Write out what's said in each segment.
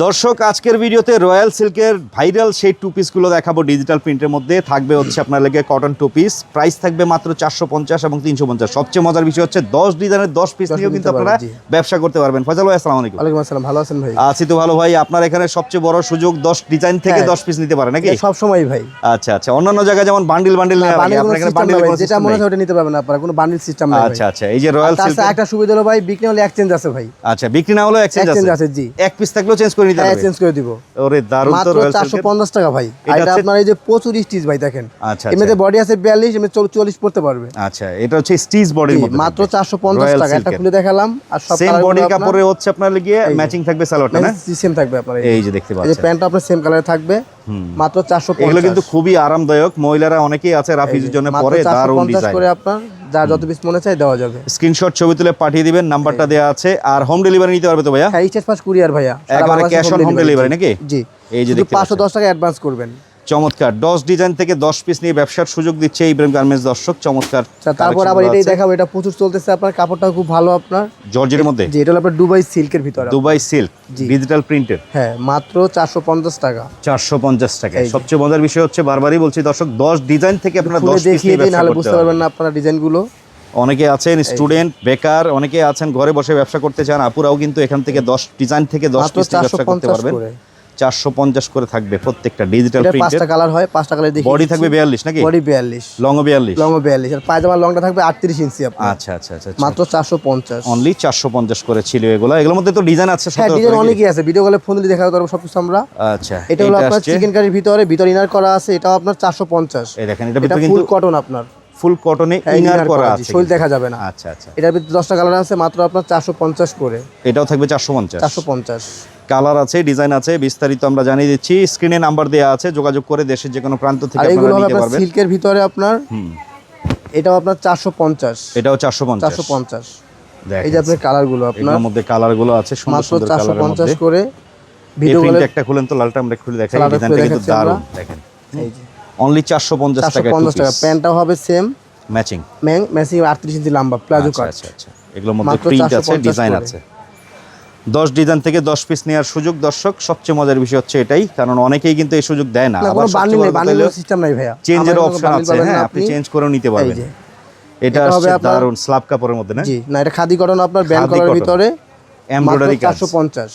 দর্শক আজকের ভিডিওতে রয়্যাল সিল্কের ভাইরাল সেই টু পিসগুলো দেখাবো ডিজিটাল প্রিন্টের মধ্যে। থাকবে হচ্ছে আপনার লেগে কটন টু পিস প্রাইস থাকবে মাত্র চারশো পঞ্চাশ এবং তিনশো পঞ্চাশ। সবচেয়ে মজার বিষয় হচ্ছে দশ ডিজাইনের দশ পিস নিয়েও কিন্তু আপনারা ব্যবসা করতে পারবেন। ফয়সাল ভাই আসসালামু আলাইকুম। ওয়ালাইকুম আসসালাম ভালো আছেন ভাই? আছি তো ভালো ভাই। আপনার এখানে সবচেয়ে বড় সুযোগ দশ ডিজাইন থেকে হ্যাঁ। দশ পিস নিতে পারে নাকি? সব সময় ভাই। আচ্ছা আচ্ছা। অন্যান্য জায়গায় যেমন বান্ডিল লাগে, বান্ডিল আপনার এখানে বান্ডিল যেটা মনে হয় ওটা নিতে পারবেন আপনারা কোনো বান্ডিল সিস্টেম নাই আচ্ছা আচ্ছা। এই যে রয়্যাল সিল্ক একটা সুবিধা হলো ভাই বিক্রি হলে এক্সচেঞ্জ আছে ভাই। আচ্ছা বিক্রি না হলে এক্সচেঞ্জ আছে। জি। এক পিস থাকলেও চেঞ্জ করে নিতে হ্যাঁ পারবে? চেঞ্জ করে দিব। ওরে দারুণ তো রয়্যাল টাকা ভাই। এটা এটা আপনার এই যে প্রচুর স্টিচ ভাই দেখেন। আচ্ছা এমনিতে বডি আছে বিয়াল্লিশ এমনি চল্লিশ পড়তে পারবে। আচ্ছা এটা হচ্ছে স্টিচ বডির মধ্যে মাত্র চারশো পঞ্চাশ টাকা। একটা খুলে দেখালাম আর সব সেম আপনার- কাপড়ে হচ্ছে আপনার লিগিয়ে ম্যাচিং থাকবে সালোয়ারটা না? সেম থাকবে আপনার এই এই যে। দেখতে এই যে প্যান্টটা আপনার সেম কালারে থাকবে মাত্র চারশো এগুলো কিন্তু খুবই আরামদায়ক। মহিলারা অনেকেই আছে রাফিজের জন্য পরে দারুণ ডিজাইন করে আপনার যার যত পিস মনে চাই দেওয়া যাবে। স্ক্রিনশট ছবি তুলে পাঠিয়ে দিবেন নাম্বারটা দেওয়া আছে। আর হোম ডেলিভারি নিতে পারবে তো ভাইয়া? হ্যাঁ এইচএস পাস কুরিয়ার ভাইয়া। একবারে ক্যাশ অন হোম জি। নাকি? জি। এই যে শুধু দেখতে পাঁচশো দশ টাকা অ্যাডভান্স করবেন। চমৎকার। দশ ডিজাইন থেকে দশ পিস নিয়ে ব্যবসার সুযোগ দিচ্ছে ইব্রাহিম গার্মেন্টস দর্শক চমৎকার আচ্ছা, তারপর আবার এটাই দেখাবো এটা প্রচুর চলতেছে আপনার কাপড়টা খুব ভালো আপনার। জর্জের মধ্যে? যে এটা আপনার দুবাই সিল্কের ভিতরে। দুবাই সিল্ক ডিজিটাল প্রিন্টের হ্যাঁ মাত্র চারশো পঞ্চাশ টাকা। চারশো পঞ্চাশ টাকা। সবচেয়ে মজার বিষয় হচ্ছে বারবারই বলছি দর্শক দশ ডিজাইন থেকে আপনারা দশ দেখিয়ে দিই নাহলে বুঝতে পারবেন না আপনারা ডিজাইনগুলো অনেকে আছেন স্টুডেন্ট বেকার অনেকে আছেন ঘরে বসে ব্যবসা করতে চান আপুরাও কিন্তু এখান থেকে দশ ডিজাইন থেকে দশ পিস ব্যবসা করতে পারবেন। চারশো পঞ্চাশ করে থাকবে প্রত্যেকটা ডিজিটাল পাঁচটা কালার হয় পাঁচটা কালার দেখি। বডি থাকবে বিয়াল্লিশ নাকি? বডি বিয়াল্লিশ। লং বিয়াল্লিশ। লং বিয়াল্লিশ। আর পায়জামার লংটা থাকবে আটত্রিশ ইঞ্চি আচ্ছা আচ্ছা আচ্ছা মাত্র চারশো পঞ্চাশ। অনলি চারশো পঞ্চাশ করে ছিল এগুলো। এগুলোর মধ্যে তো ডিজাইন আছে হ্যাঁ ডিজাইন অনেকই আছে। ভিডিও কলে ফোন দিলে দেখা পারব সবকিছু আমরা। আচ্ছা এটা হলো আপনার চিকেন কারির ভিতরে ভিতর ইনার করা আছে এটাও আপনার চারশো পঞ্চাশ। এই দেখেন এটা ফুল কটন আপনার। ফুল কটনে ইনার করা আছে শরীর দেখা যাবে না। আচ্ছা আচ্ছা। এটার ভিতরে দশটা কালার আছে মাত্র আপনার চারশো পঞ্চাশ করে। এটাও থাকবে চারশো পঞ্চাশ। চারশো পঞ্চাশ। কালার আছে ডিজাইন আছে বিস্তারিত আমরা জানিয়ে দিচ্ছি। স্ক্রিনে নাম্বার দেওয়া আছে যোগাযোগ করে দেশের যে কোনো প্রান্ত থেকে আপনারা নিতে পারবেন। সিল্কের ভিতরে আপনার এটাও আপনার চারশো পঞ্চাশ। এটাও চারশো পঞ্চাশ। চারশো পঞ্চাশ। দেখেন। এই যে আপনার কালারগুলো আপনার এগুলোর মধ্যে কালারগুলো আছে সুন্দর সুন্দর কালারের পঞ্চাশ মধ্যে। করে ভিডিও প্রিন্ট একটা খুলেন তো লালটা আমরা খুলে দেখাই। ডিজাইনটা কিন্তু দারুণ দেখেন। এই যে অনলি চারশো পঞ্চাশ চারশো টাকা পঞ্চাশ টাকা। প্যান্টটাও হবে সেম ম্যাচিং ম্যাচিং ম্যাসিং আটত্রিশ ইঞ্চি লম্বা প্লাজো আচ্ছা কাট আচ্ছা আচ্ছা। এগুলোর মধ্যে প্রিন্ট আছে ডিজাইন আছে। দশ ডিজাইন থেকে দশ পিস নেওয়ার সুযোগ। দর্শক সবচেয়ে মজার বিষয় হচ্ছে এটাই কারণ অনেকেই কিন্তু এই সুযোগ দেয় না। চেঞ্জের অপশন আছে হ্যাঁ আপনি চেঞ্জ করেও নিতে পারবেন। এটা হবে দারুণ স্ল্যাব কাপড়ের মধ্যে না? জি না এটা খাদি কটন আপনার ব্যান্ড ভিতরে এমব্রয়ডারি কাজ। চারশো পঞ্চাশ।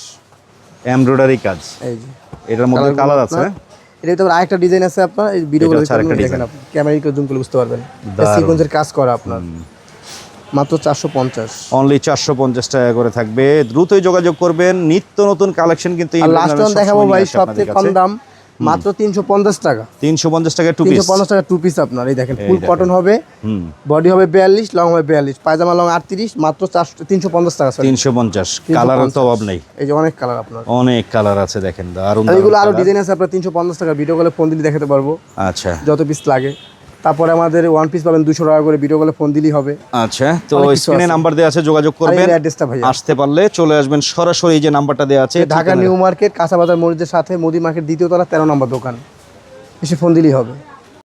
এমব্রয়ডারি কাজ। এই যে। এটার মধ্যে কালার আছে আপনার- এটা ভিতরে আরেকটা ডিজাইন আছে আপনার এই ভিডিও এটা দেখেন আপনি। ক্যামেরা জুম করে বুঝতে পারবেন। সিকোয়েন্সের কাজ করা আপনার। মাত্র চারশো পঞ্চাশ। অনলি চারশো পঞ্চাশ টাকা করে থাকবে। দ্রুতই যোগাযোগ করবেন। নিত্য নতুন কালেকশন কিন্তু লাস্ট দেখাবো ভাই সবচেয়ে কম দাম মাত্র তিনশো পঞ্চাশ টাকা। তিনশো পঞ্চাশ টাকা টু পিস তিনশো পঞ্চাশ টাকা টু পিস আপনার এই দেখেন ফুল কটন হবে বডি হবে বিয়াল্লিশ লং হবে বিয়াল্লিশ পায়জামা লং আটত্রিশ মাত্র চারশো তিনশো পঞ্চাশ টাকা তিনশো পঞ্চাশ। কালারের তো অভাব নেই। এই যে অনেক কালার আপনার। অনেক কালার আছে দেখেন আর এগুলো আরও ডিজাইন আছে আপনার তিনশো পঞ্চাশ টাকা ভিডিও কলে ফোন দিলে দেখাতে পারব। আচ্ছা। যত পিস লাগে। তারপরে আমাদের ওয়ান পিস পাবেন দুশো টাকা করে ভিডিও কলে ফোন দিলেই হবে। আচ্ছা তো স্ক্রিনে নাম্বার দেওয়া আছে। যোগাযোগ করবেন। অ্যাড্রেসটা ভাই আসতে পারলে চলে আসবেন সরাসরি এই যে নাম্বারটা দেওয়া আছে ঢাকা নিউ মার্কেট কাঁচাবাজার মসজিদের সাথে মোদি মার্কেট দ্বিতীয় তলা তেরো নম্বর দোকান। এসে ফোন দিলেই হবে।